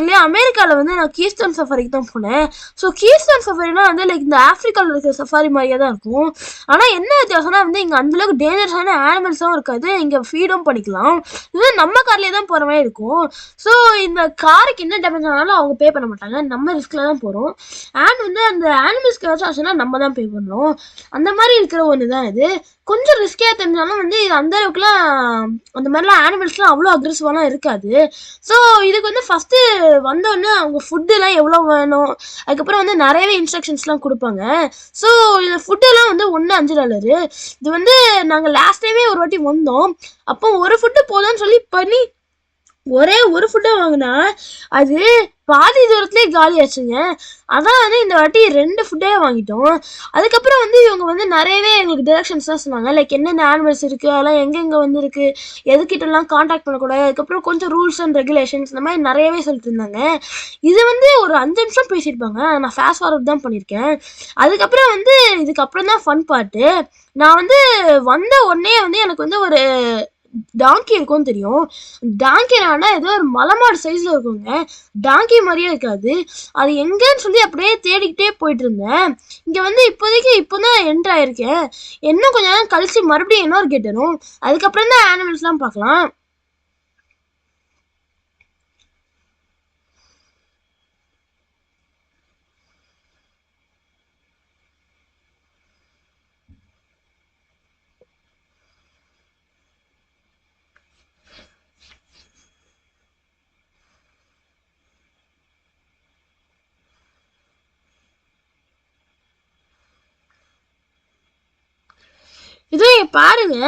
இல்லையா அமெரிக்காவில் வந்து நான் கீஸ்டன் சஃபாரிக்கு தான் போனேன். ஸோ கீஸ்டன் சஃபாரினா வந்து லைக் இந்த ஆஃப்ரிக்காவில் இருக்கிற சஃபாரி மாதிரியே தான் இருக்கும். ஆனால் என்ன வித்தியாசம்னா வந்து இங்கே அந்தளவுக்கு டேஞ்சரஸான ஆனிமல்ஸும் இருக்காது. இங்கே ஃபீடும் பண்ணிக்கலாம். இது நம்ம கார்லேயே தான் போகிற மாதிரி இருக்கும். ஸோ இந்த காருக்கு என்ன டேமேஜ் ஆனாலும் அவங்க பே பண்ண மாட்டாங்க. நம்ம ரிஸ்கில் தான் போகிறோம் அண்ட் வந்து அந்த ஆனிமல்ஸ்க்கு ஏதாச்சும் ஆச்சுன்னா நம்ம தான் பே பண்ணணும் அந்த மாதிரி இருக்கிற ஒன்று தான் இது. கொஞ்சம் ரிஸ்கியாக தெரிஞ்சாலும் வந்து இது அந்த அளவுக்குலாம் அந்த மாதிரிலாம் ஆனிமல்ஸ்லாம் அவ்வளோ அக்ரெசிவாலாம் இருக்காது. ஸோ இதுக்கு வந்து ஃபஸ்ட்டு வந்தோடனே அவங்க ஃபுட்டுலாம் எவ்வளோ வேணும்? அதுக்கப்புறம் வந்து நிறையவே இன்ஸ்ட்ரக்ஷன்ஸ்லாம் கொடுப்பாங்க. ஸோ இந்த ஃபுட்டெல்லாம் வந்து ஒன்று அஞ்சு டாலரு இது வந்து நாங்கள் லாஸ்ட் டைமே ஒரு வாட்டி வந்தோம். அப்போ ஒரு ஃபுட்டு போதும்னு சொல்லி பண்ணி ஒரே ஒரு ஃபுட்டை வாங்கினா அது பாதி தூரத்துலேயே காலி ஆச்சுங்க. அதான் வந்து இந்த வாட்டி ரெண்டு ஃபுட்டே வாங்கிட்டோம். அதுக்கப்புறம் வந்து இவங்க வந்து நிறையவே எங்களுக்கு டிரெக்ஷன்ஸ்லாம் சொன்னாங்க. லைக் என்னென்ன ஆனிமல்ஸ் இருக்குது அதெல்லாம் எங்கெங்கே வந்து இருக்குது எதுக்கிட்டலாம் காண்டாக்ட் பண்ணக்கூடாது அதுக்கப்புறம் கொஞ்சம் ரூல்ஸ் அண்ட் ரெகுலேஷன்ஸ் இந்த மாதிரி நிறையவே சொல்லிட்டு இருந்தாங்க. இது வந்து ஒரு அஞ்சு நிமிஷம் பேசியிருப்பாங்க. நான் ஃபாஸ்ட் ஃபார்வர்ட் தான் பண்ணியிருக்கேன். அதுக்கப்புறம் வந்து இதுக்கப்புறம் தான் ஃபன் பாட்டு நான் வந்து வந்த உடனே வந்து எனக்கு வந்து ஒரு டாங்கி இருக்கும் தெரியும். டாங்கி ஏதோ ஒரு மலைமாடு சைஸ்ல இருக்குங்க. டாங்கி மாதிரியே இருக்காது. அது எங்கன்னு சொல்லி அப்படியே தேடிக்கிட்டே போயிட்டு இருந்தேன் இங்க வந்து இப்போதைக்கு இப்போதான் என்ட்ரு ஆயிருக்கேன். இன்னும் கொஞ்ச நேரம் கழிச்சு மறுபடியும் இன்னொரு கேட் வரும் அதுக்கப்புறம் தான் ஆனிமல்ஸ்லாம் பார்க்கலாம். இதோ பாருங்க.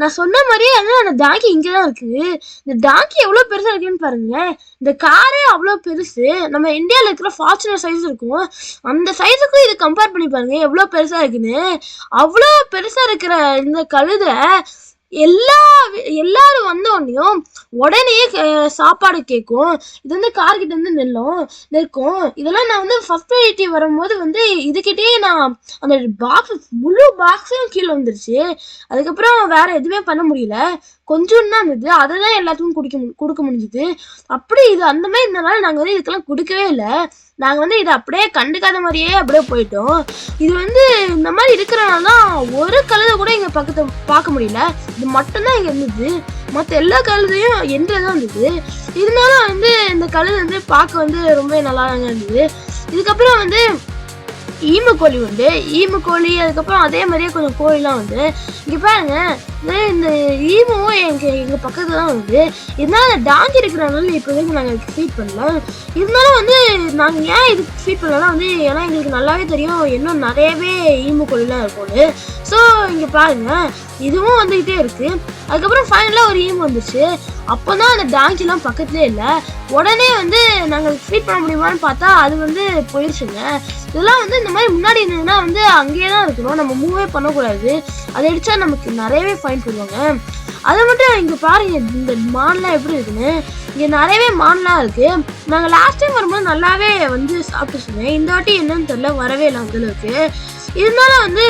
நான் சொன்ன மாதிரியே வந்து அந்த டாங்கி இங்கே தான் இருக்குது இந்த டாங்கி எவ்வளோ பெருசாக இருக்குன்னு பாருங்களேன் இந்த காரே அவ்வளோ பெருசு. நம்ம இந்தியாவில் இருக்கிற ஃபார்ச்சுனர் சைஸ் இருக்கும். அந்த சைஸுக்கும் இது கம்பேர் பண்ணி பாருங்க. எவ்வளோ பெருசாக இருக்குன்னு. அவ்வளோ பெருசாக இருக்கிற இந்த கழுதை எல்லா எல்லாரும் வந்த உடனேயும் உடனே சாப்பாடு கேட்கும். இது வந்து கார்கிட்ட வந்து நில்லும் நிற்கும். இதெல்லாம் நான் வந்து ஃபர்ஸ்ட் ப்ரையாரிட்டி வரும்போது வந்து இதுக்கிட்டே நான் அந்த பாக்ஸ் முழு பாக்ஸும் கீழே வந்துருச்சு அதுக்கப்புறம் வேற எதுவுமே பண்ண முடியல. கொஞ்சம் தான் இருந்தது. அதை தான் எல்லாத்துக்கும் குடிக்க கொடுக்க முடிஞ்சுது. அப்படி இது அந்த மாதிரி இருந்தனால நாங்கள் வந்து இதுக்கெல்லாம் கொடுக்கவே இல்லை. நாங்கள் வந்து இதை அப்படியே கண்டுக்காத மாதிரியே அப்படியே போயிட்டோம். இது வந்து இந்த மாதிரி இருக்கிறனால தான் ஒரு கழுதை கூட இங்கே பக்கத்தை பார்க்க முடியல. இது மட்டும்தான் இங்கே இருந்தது. மற்ற எல்லா கழுதையும் என்கிட்ட தான் இருந்தது. இருந்தாலும் வந்து இந்த கழுது வந்து பார்க்க வந்து ரொம்ப நல்லா இருந்தது. இதுக்கப்புறம் வந்து ஈமு கோழி உண்டு. ஈமு கோழி அதுக்கப்புறம் அதே மாதிரியே கொஞ்சம் கோழிலாம் வந்து இங்கே பாருங்க இந்த ஈமுவும் எங்கள் எங்கள் பக்கத்தில் தான் வந்து இருந்தாலும் டாங்கி இருக்கிறனால இப்போதைக்கு நாங்கள் ஃபீட் பண்ணலாம். இருந்தாலும் வந்து நாங்கள் ஏன் இதுக்கு ஃபீட் பண்ணலாம் வந்து ஏன்னா எங்களுக்கு நல்லாவே தெரியும் இன்னும் நிறையவே ஈமு கோழிலாம் இருக்கும்னு ஸோ இங்கே பாருங்கள் இதுவும் வந்துக்கிட்டே இருக்கு. அதுக்கப்புறம் ஃபைனலாக ஒரு ஈம் வந்துச்சு. அப்போ தான் அந்த டாங்கிலாம் பக்கத்துலேயே இல்லை. உடனே வந்து நாங்கள் ஃபீட் பண்ண முடியுமான்னு பார்த்தா அது வந்து போயிடுச்சுங்க இதெல்லாம் வந்து இந்த மாதிரி முன்னாடி இருந்ததுன்னா வந்து அங்கேயே தான் இருக்கணும். நம்ம மூவே பண்ணக்கூடாது. அதை அடித்தா நமக்கு நிறையவே ஃபைன் போடுவாங்க. அதை மட்டும் இங்கே பாருங்க இந்த மான்லாம் எப்படி இருக்குன்னு. இங்கே நிறையவே மான்லாம் இருக்குது நாங்கள் லாஸ்ட் டைம் வரும்போது நல்லாவே வந்து சாப்பிட்டு சொன்னேன் இந்த வாட்டி என்னன்னு தெரியல வரவே இல்லை அந்தளவுக்கு இருந்தாலும் வந்து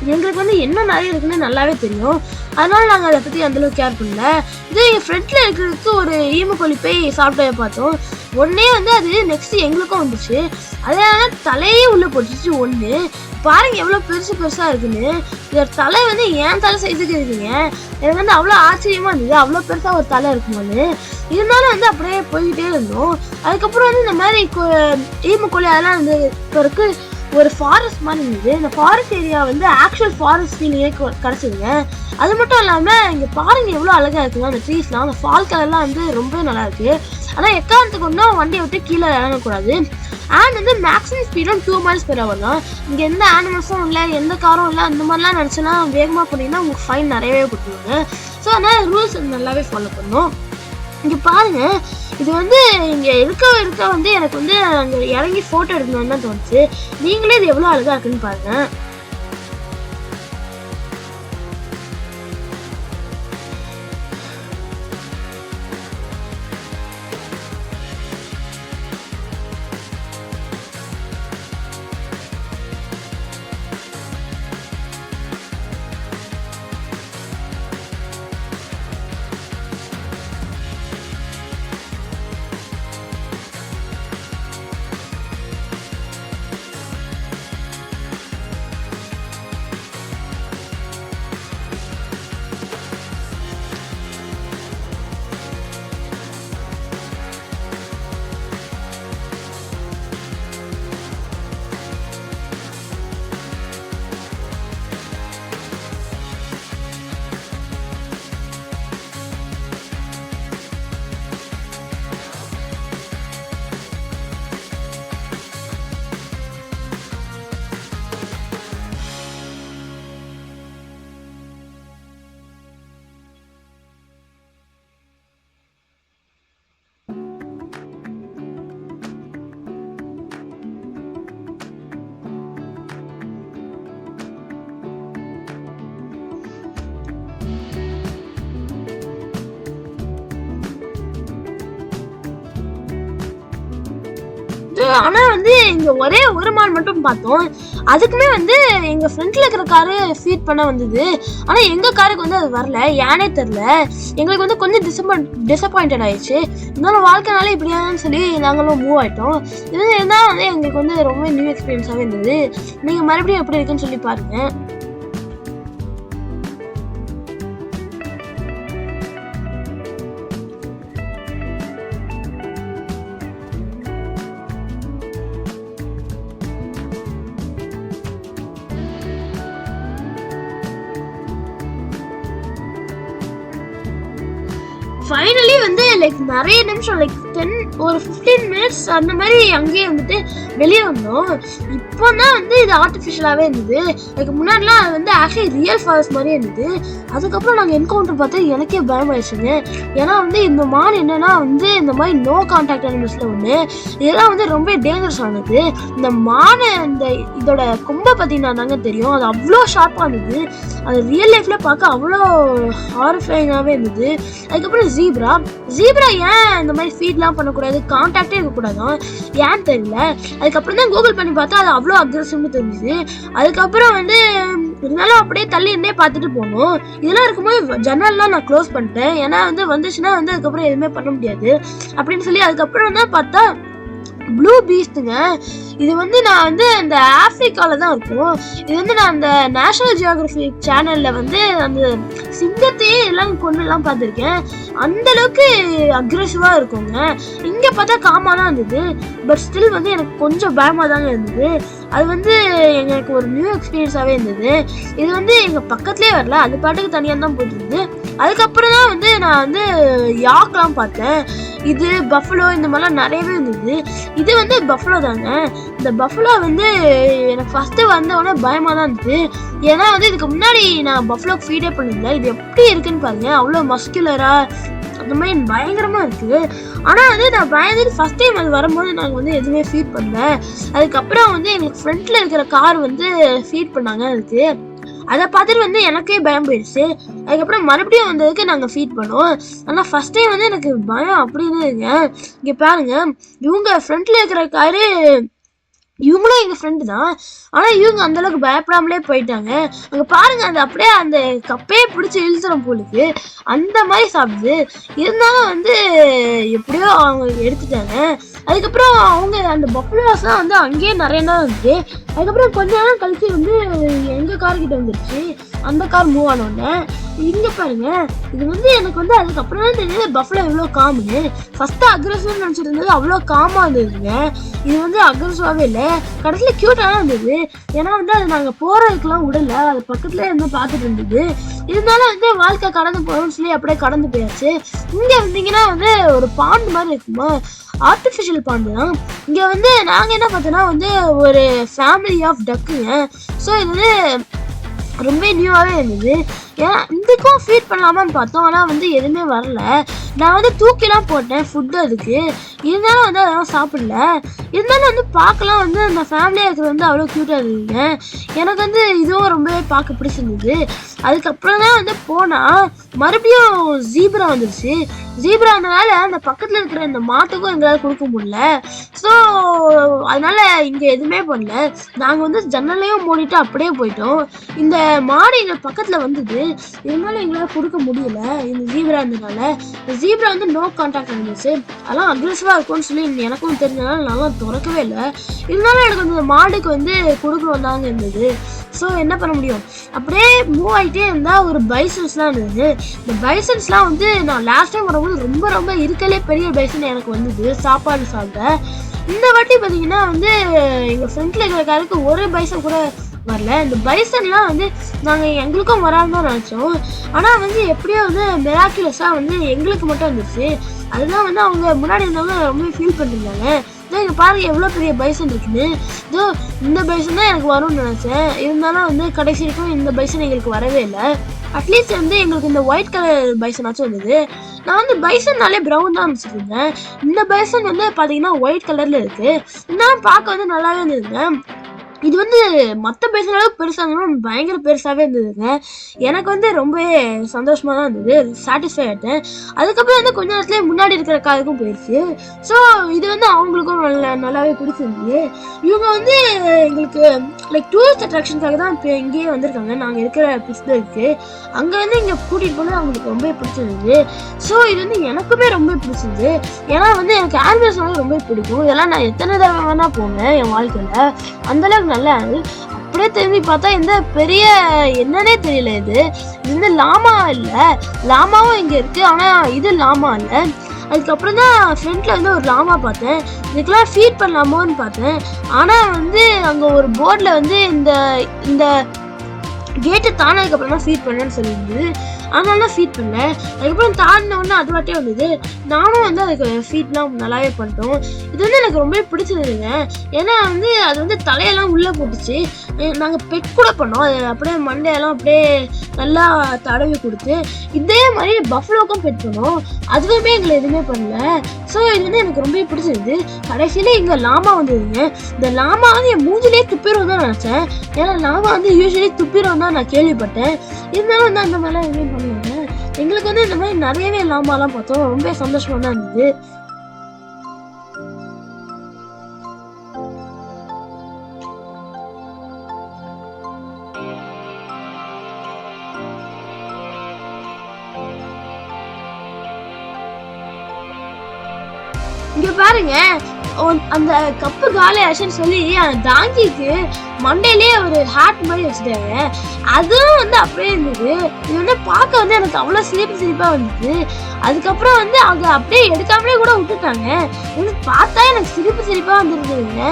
எங்களுக்கு வந்து என்ன நிறைய இருக்குன்னு நல்லாவே தெரியும். அதனால நாங்கள் அதை பற்றி அந்தளவுக்கு கேர் பண்ணல. இதே எங்கள் ஃப்ரெண்டில் இருக்கிறதுக்கு ஒரு ஈமு கோழி போய் சாப்பிட்டு பார்த்தோம். ஒன்னே வந்து அது நெக்ஸ்ட் எங்களுக்கும் வந்துச்சு. அதனால தலையே உள்ளே போட்டுச்சு ஒன்று பாருங்க எவ்வளோ பெருசு பெருசாக இருக்குன்னு. இதோட தலை வந்து ஏன் தலை சைஸுக்கு இருக்குங்க? எனக்கு வந்து அவ்வளோ ஆச்சரியமாக இருந்தது. அவ்வளோ பெருசாக ஒரு தலை இருக்குமான்னு. இருந்தாலும் வந்து அப்படியே போய்கிட்டே இருந்தோம். அதுக்கப்புறம் வந்து இந்த மாதிரி கொ- ஈமு கோழி அதெல்லாம் வந்து இப்போ இருக்குது ஒரு ஃபாரஸ்ட் மாதிரி இருந்தது. இந்த ஃபாரஸ்ட் ஏரியா வந்து ஆக்சுவல் ஃபாரஸ்ட் ஃபீலிங்கே கிடச்சிதுங்க. அது மட்டும் இல்லாமல் இங்கே பாருங்க எவ்வளோ அழகாக இருக்குங்க. அந்த ட்ரீஸ்லாம் அந்த ஃபால் கலர்லாம் வந்து ரொம்ப நல்லா இருக்கு. ஆனால் எக்காரணத்துக்கு ஒன்றும் வண்டியை விட்டு கீழே இறங்கக்கூடாது. அண்ட் வந்து மேக்ஸிமம் ஸ்பீடும் டூ மைல்ஸ் பெர் ஹவர் தான். இங்கே எந்த ஆனிமல்ஸும் இல்லை எந்த காரும் இல்லை அந்த மாதிரிலாம் நினச்சினா வேகமாக போனீங்கன்னா உங்களுக்கு ஃபைன் நிறையவே கொடுத்துருவாங்க. ஸோ அதனால் ரூல்ஸ் நல்லாவே ஃபாலோ பண்ணும் இங்கே பாருங்கள் இது வந்து இங்கே இருக்க இருக்க வந்து எனக்கு வந்து அங்கே இறங்கி ஃபோட்டோ எடுக்கணும்னு தான் தோணுச்சு. நீங்களே இது எவ்வளோ அழகாக இருக்குன்னு பாருங்கள் ஆனா வந்து இங்க ஒரே ஒரு மான் மட்டும் பார்த்தோம். அதுக்குமே வந்து எங்க ஃப்ரண்ட்ல இருக்கிற காரு ஃபீட் பண்ண வந்தது. ஆனா எங்க காருக்கு வந்து அது வரல. ஏனே தெரியல. எங்களுக்கு வந்து கொஞ்சம் டிசப்பாயின் டிசப்பாயிண்டட் ஆயிடுச்சு. இருந்தாலும் வாழ்க்கைனால இப்படியான்னு சொல்லி நாங்களும் மூவ் ஆயிட்டோம். இது இருந்தால் வந்து எங்களுக்கு வந்து ரொம்ப நியூ எக்ஸ்பீரியன்ஸாகவே இருந்தது. நீங்க மறுபடியும் எப்படி இருக்குன்னு சொல்லி பாருங்க. லைக் நிறைய நிமிஷம் லைக் டென் ஒரு ஃபிஃப்டீன் மினிட்ஸ் அந்த மாதிரி அங்கேயே வந்துட்டு வெளியே வந்தோம். இப்போ தான் வந்து இது ஆர்டிஃபிஷியலாகவே இருந்தது. அதுக்கு முன்னாடிலாம் அது வந்து ஆக்சுவலி ரியல் ஃபாரஸ்ட் மாதிரியே இருந்தது. அதுக்கப்புறம் நாங்கள் என்கவுண்டர் பார்த்தா எனக்கே பயமாயிடுச்சுங்க. ஏன்னா வந்து இந்த மான் என்னன்னா வந்து இந்த மாதிரி நோ கான்டாக்ட் அனிமல்ஸில் ஒன்று இதெல்லாம் வந்து ரொம்ப டேஞ்சரஸ் ஆனது. இந்த மானை இந்த இதோட கொம்பை பார்த்தீங்கன்னா தாங்க தெரியும்? அது அவ்வளோ ஷார்ப்பாக இருந்தது. அது ரியல் லைஃப்பில் பார்க்க அவ்வளோ ஹாரிஃபைங்காகவே இருந்தது. அதுக்கப்புறம் ஜீப்ரா ஜீப்ரா ஏன் இந்த மாதிரி ஃபீட் ஃபீட்லாம் பண்ணக்கூடாது கான்டாக்டே இருக்கக்கூடாதான் ஏன்னு தெரியல? அதுக்கப்புறம் தான் கூகுள் பண்ணி பார்த்தா அது அவ்வளோ அக்ரஸிவ்னு தெரிஞ்சுது. அதுக்கப்புறம் வந்து இருந்தாலும் அப்படியே தள்ளி இருந்தே பார்த்துட்டு போகணும். இதெல்லாம் இருக்கும்போது ஜன்னல்லாம் நான் க்ளோஸ் பண்ணிட்டேன். ஏன்னா வந்து வந்துச்சுன்னா வந்து அதுக்கப்புறம் எதுவுமே பண்ண முடியாது. அப்படின்னு சொல்லி அதுக்கப்புறம் தான் பார்த்தா ப்ளூ பீஸ்ட்டுங்க இது வந்து நான் வந்து இந்த ஆஃப்ரிக்காவில் தான் இருக்கும். இது வந்து நான் அந்த நேஷனல் ஜியோகிராஃபி சேனலில் வந்து அந்த சிங்கத்தையே எல்லாம் கொண்டுலாம் பார்த்துருக்கேன். அந்தளவுக்கு அக்ரெசிவாக இருக்குங்க. இங்கே பார்த்தா காமாக தான் இருந்தது. பட் ஸ்டில் வந்து எனக்கு கொஞ்சம் பயமாக தாங்க இருந்தது. அது வந்து எனக்கு ஒரு நியூ எக்ஸ்பீரியன்ஸாகவே இருந்தது. இது வந்து எங்கள் பக்கத்துலேயே வரல. அது பாட்டுக்கு தனியாக தான் போயிட்டு இருந்தது. அதுக்கப்புறம் தான் வந்து நான் வந்து யாக்லாம் பார்த்தேன். இது பஃபலோ இந்த மாதிரிலாம் நிறையவே இருந்தது. இது வந்து பஃபலோ தாங்க. இந்த பஃபலோ வந்து எனக்கு ஃபஸ்ட்டு வந்தவொடனே பயமாக தான் இருந்தது. ஏன்னா வந்து இதுக்கு முன்னாடி நான் பஃபலோக்கு ஃபீடே பண்ணியிருந்தேன் இது எப்படி இருக்குன்னு பாருங்க. அவ்வளோ மஸ்குலராக அந்த மாதிரி பயங்கரமாக இருக்குது ஆனால் வந்து நான் பயந்துட்டு ஃபஸ்ட் டைம் அது வரும்போது நாங்கள் வந்து எதுவுமே ஃபீட் பண்ணல. அதுக்கப்புறம் வந்து எங்களுக்கு ஃப்ரண்ட்டில் இருக்கிற கார் வந்து ஃபீட் பண்ணாங்க அதுக்கு. அதை பார்த்துட்டு வந்து எனக்கே பயம் போயிடுச்சு. அதுக்கப்புறம் மறுபடியும் வந்ததுக்கு நாங்கள் ஃபீட் பண்ணோம் ஆனால் ஃபஸ்ட் டைம் வந்து எனக்கு பயம் அப்படின்னு இருங்க இங்கே பாருங்க இவங்க ஃப்ரண்ட்டில் இருக்கிற காரு இவங்களும் எங்கள் ஃப்ரெண்டு தான். ஆனால் இவங்க அந்தளவுக்கு பயப்படாமலே போயிட்டாங்க. அங்கே பாருங்க அந்த அப்படியே அந்த கப்பையே பிடிச்சி இழுத்துறோம் போலுக்கு. அந்த மாதிரி சாப்பிடுது. இருந்தாலும் வந்து எப்படியோ அவங்க எடுத்துட்டாங்க. அதுக்கப்புறம் அவங்க அந்த பஃபலோஸ்லாம் வந்து அங்கேயே நிறைய நாள் இருந்துச்சு. அதுக்கப்புறம் கொஞ்ச நேரம் கழிச்சு வந்து எங்கள் கார்கிட்ட வந்துருச்சு. அந்த கார் மூவ் ஆனோடனே இங்க பாருங்க இது வந்து எனக்கு வந்து அதுக்கப்புறம் தான் தெரியுது பஃபலோ எவ்வளோ காமுன்னு ஃபர்ஸ்ட் அக்ரஸிவ் நினச்சிட்டு இருந்தது அவ்வளோ காமாக இருந்ததுங்க. இது வந்து அக்ரஸிவாகவே இல்லை கடைசியில் க்யூட்டாக இருந்தது. ஏன்னா வந்து அது நாங்கள் போகிறதுக்கெலாம் விடல அது பக்கத்துலேயே இருந்து பார்த்துட்டு இருந்தது. இருந்தாலும் வந்து வாழ்க்கை கடந்து போகணும்னு சொல்லி அப்படியே கடந்து போயாச்சு. இங்கே வந்தீங்கன்னா வந்து ஒரு பாண்டு மாதிரி இருக்குமா? ஆர்டிஃபிஷியல் பாண்டு தான். இங்கே வந்து நாங்கள் என்ன பார்த்தோன்னா வந்து ஒரு ஃபேமிலி ஆஃப் டக்குங்க ஸோ இது வந்து ரொம்ப நியூவாகவே இருந்தது. ஏன்னா இதுக்கும் ஃபீட் பண்ணலாமான்னு பார்த்தோம். ஆனால் வந்து எதுவுமே வரல. நான் வந்து தூக்கிலாம் போட்டேன் ஃபுட்டு அதுக்கு. இருந்தாலும் வந்து அதெல்லாம் சாப்பிடல. இருந்தாலும் வந்து பார்க்கலாம் வந்து அந்த ஃபேமிலியாக இருக்கிறது வந்து அவ்வளோ க்யூட்டாக இருந்தீங்க எனக்கு வந்து இதுவும் ரொம்பவே பார்க்க பிடிச்சிருந்தது. அதுக்கப்புறம் தான் வந்து போனால் மறுபடியும் ஜீப்ரா வந்துருச்சு. ஜீப்ரானால அந்த பக்கத்தில் இருக்கிற இந்த மாட்டுக்கும் எங்களால் கொடுக்க முடியல. ஸோ அதனால இங்கே எதுவுமே பண்ணல. நாங்கள் வந்து ஜன்னலையும் மூடிட்டு அப்படியே போயிட்டோம். இந்த மாடு எங்கள் பக்கத்தில் வந்தது. இருந்தாலும் எங்களால் கொடுக்க முடியல இந்த ஜீப்ரா இருந்தனால இந்த ஜீப்ரா வந்து நோ கான்டாக்ட் இருந்துச்சு அதெல்லாம் அக்ரெசிவாக இருக்கும்னு சொல்லி எனக்கும் தெரிஞ்சதுனால நல்லா திறக்கவே இல்லை. இருந்தாலும் எனக்கு வந்து இந்த மாடுக்கு வந்து கொடுக்கணும் தாங்க இருந்தது. ஸோ என்ன பண்ண முடியும்? அப்படியே மூவ் ஆகிட்டே இருந்தால் ஒரு பைசன்ஸ்லாம் இருந்தது. இந்த பைசன்ஸ்லாம் வந்து நான் லாஸ்ட் டைம் வரும்போது ரொம்ப ரொம்ப இருக்கலே பெரிய பைசன் எனக்கு வந்தது சாப்பாடு சாப்பிட்டேன் இந்த வாட்டி பார்த்தீங்கன்னா வந்து எங்கள் ஃப்ரெண்டில் இருக்கிறக்காருக்கு ஒரு பைசன் கூட வரல. இந்த பைசன்லாம் வந்து நாங்கள் எங்களுக்கும் வராதுன்னு தான் நினச்சோம். ஆனால் வந்து எப்படியோ வந்து மெராக்குலஸாக வந்து எங்களுக்கு மட்டும் வந்துச்சு அதுதான் வந்து அவங்க முன்னாடி இருந்தவங்க ரொம்ப ஃபீல் பண்ணியிருந்தாங்க இதோ இங்கே பாருங்க எவ்வளோ பெரிய பைசன் இருக்குன்னு. இதோ இந்த பைசன் தான் எனக்கு வரும்னு நினச்சேன். இருந்தாலும் வந்து கடைசி வரைக்கும் இந்த பைசன் எங்களுக்கு வரவே இல்லை. அட்லீஸ்ட் வந்து எங்களுக்கு இந்த ஒயிட் கலர் பைசனாச்சும் வந்தது நான் வந்து பைசன்னாலே ப்ரௌன் தான் நினச்சிருந்தேன் இந்த பைசன் வந்து பார்த்தீங்கன்னா ஒயிட் கலரில் இருக்குது நான் பார்க்க வந்து நல்லாவே இருந்ததுங்க இது வந்து மற்ற பேசுகிற அளவுக்கு பெருசாக இருந்தாலும் பயங்கர பெருசாகவே இருந்ததுங்க. எனக்கு வந்து ரொம்பவே சந்தோஷமாக தான் இருந்தது. சாட்டிஸ்ஃபை ஆகிட்டேன் அதுக்கப்புறம் வந்து கொஞ்ச நேரத்துலேயே முன்னாடி இருக்கிற காருக்கும் போயிடுச்சு ஸோ இது வந்து அவங்களுக்கும் நல்ல நல்லாவே பிடிச்சிருந்தது. இவங்க வந்து எங்களுக்கு லைக் டூரிஸ்ட் அட்ராக்ஷன்ஸாக தான் இப்போ இங்கேயே வந்திருக்காங்க. நாங்கள் இருக்கிற பிஸ்தருக்கு அங்கே வந்து இங்கே கூட்டிகிட்டு போனது அவங்களுக்கு ரொம்ப பிடிச்சிருந்தது. ஸோ இது வந்து எனக்குமே ரொம்ப பிடிச்சிருந்தது. ஏன்னா வந்து எனக்கு ஆர்மியர்ஸ் வந்து ரொம்ப பிடிக்கும். இதெல்லாம் நான் எத்தனை தடவை வேணால் போனேன் என் வாழ்க்கையில். அந்தளவுக்கு நல்லா அப்படியே திரும்பி பார்த்தா எந்த பெரிய என்னன்னே தெரியல இது. இது வந்து லாமா இல்லை. லாமாவும் இங்கே இருக்குது ஆனால் இது லாமா இல்லை. அதுக்கப்புறம் தான் ஃப்ரண்ட்ல வந்து ஒரு லாமா பார்த்தேன். இதுக்கெல்லாம் ஃபீட் பண்ணலாமோன்னு பார்த்தேன். ஆனால் வந்து அங்கே ஒரு போர்டில் வந்து இந்த இந்த கேட்டு தானதுக்கப்புறம் தான் ஃபீட் பண்ணேன்னு சொல்லியிருந்தது அதனால ஃபீட் பண்ணேன் அதுக்கப்புறம் தாண்டின உடனே அது வாட்டே வந்தது. நானும் வந்து அதுக்கு ஃபீட்லாம் நல்லாவே பண்ணிட்டோம். இது வந்து எனக்கு ரொம்ப பிடிச்சிருந்துங்க ஏன்னா வந்து அது வந்து தலையெல்லாம் உள்ளே போட்டுச்சு. நாங்கள் பெட் கூட பண்ணோம். அது அப்படியே மண்டையெல்லாம் அப்படியே நல்லா தடவி கொடுத்து இதே மாதிரி பஃப்லோக்கும் பெட் பண்ணோம். அதுவுமே எங்களை எதுவுமே பண்ணல. ஸோ இது வந்து எனக்கு ரொம்ப பிடிச்சிருந்து கடைசியில் இங்கே லாமா வந்ததுங்க. இந்த லாமா வந்து என் மூஞ்சிலே துப்பிடும் தான் நினச்சேன். ஏன்னா லாமா வந்து யூஸ்வலி துப்பிடும் தான் நான் கேள்விப்பட்டேன். இருந்தாலும் வந்து அந்த மாதிரிலாம் எதுவுமே பண்ணுவாங்க எங்களுக்கு வந்து இந்த மாதிரி நிறையவே லாமாலாம் பார்த்தோம். ரொம்ப சந்தோஷமா தான் இருந்தது. இங்க பாருங்க ஒன்- அந்த கப்பு காலி ஆச்சுன்னு சொல்லி அந்த தாங்கிக்கு மண்டையிலே ஒரு ஹார்ட் மாதிரி வச்சுட்டாங்க அதுவும் வந்து அப்படியே இருந்தது. இது வந்து பார்க்க வந்து எனக்கு அவ்வளோ சிரிப்பு சிரிப்பாக வந்தது அதுக்கப்புறம் வந்து அவங்க அப்படியே எடுக்காமலே கூட விட்டுட்டாங்க. வந்து பார்த்தா எனக்கு சிரிப்பு சிரிப்பாக வந்துருந்ததுங்க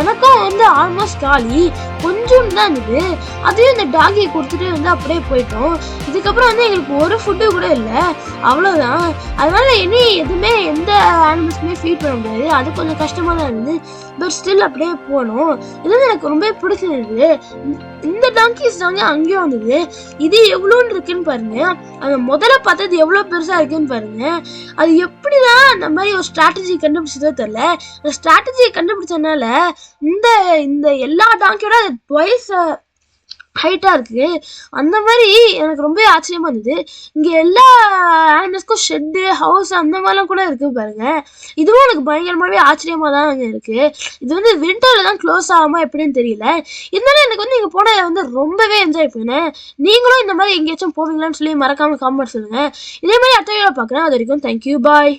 எனக்கும் வந்து ஆல்மோஸ்ட் காலி கொஞ்சம் தான் இருந்தது. அதையும் இந்த டாகியை கொடுத்துட்டு வந்து அப்படியே போயிட்டோம். இதுக்கப்புறம் வந்து எங்களுக்கு ஒரு ஃபுட்டு கூட இல்லை. அவ்வளோதான் அதனால இனி எதுவுமே எந்த ஆனிமல்ஸுமே ஃபீட் பண்ண முடியாது. அது கொஞ்சம் கஷ்டமாக தான் இருந்தது. பட் ஸ்டில் அப்படியே போனோம். இது எனக்கு ரொம்ப பிடிச்சிருந்தது. இந்த டாங்கிஸ் தாங்க அங்கேயும் வந்தது. இது எவ்வளோன்னு இருக்குன்னு பாருங்க. அந்த முதல்ல பார்த்தது எவ்வளோ பெருசாக இருக்குன்னு பாருங்க. அது எப்படி தான் அந்த மாதிரி ஒரு ஸ்ட்ராட்டஜி கண்டுபிடிச்சதோ தெரில அந்த ஸ்ட்ராட்டஜியை கண்டுபிடிச்சதுனால இந்த இந்த எல்லா டாங்கியோட ட்வைஸ் ஹைட்டாக இருக்குது அந்த மாதிரி எனக்கு ரொம்ப ஆச்சரியமாக இருந்தது. இங்கே எல்லா ஆனிமல்ஸ்க்கும் ஷெட்டு ஹவுஸ் அந்த மாதிரிலாம் கூட இருக்குது பாருங்கள் இதுவும் எனக்கு பயங்கரமாகவே ஆச்சரியமாக தான் இருக்குது இது வந்து விண்டரில் தான் க்ளோஸ் ஆகாமல் எப்படின்னு தெரியல. இருந்தாலும் எனக்கு வந்து இங்கே போன வந்து ரொம்பவே என்ஜாய் பண்ணேன் நீங்களும் இந்த மாதிரி எங்கேயாச்சும் போவீங்களான்னு சொல்லி மறக்காமல் காமெண்ட் சொல்லுங்கள் இதே மாதிரி அடுத்த வீடியோ பார்க்குறேன். அது வரைக்கும் தேங்க்யூ பாய்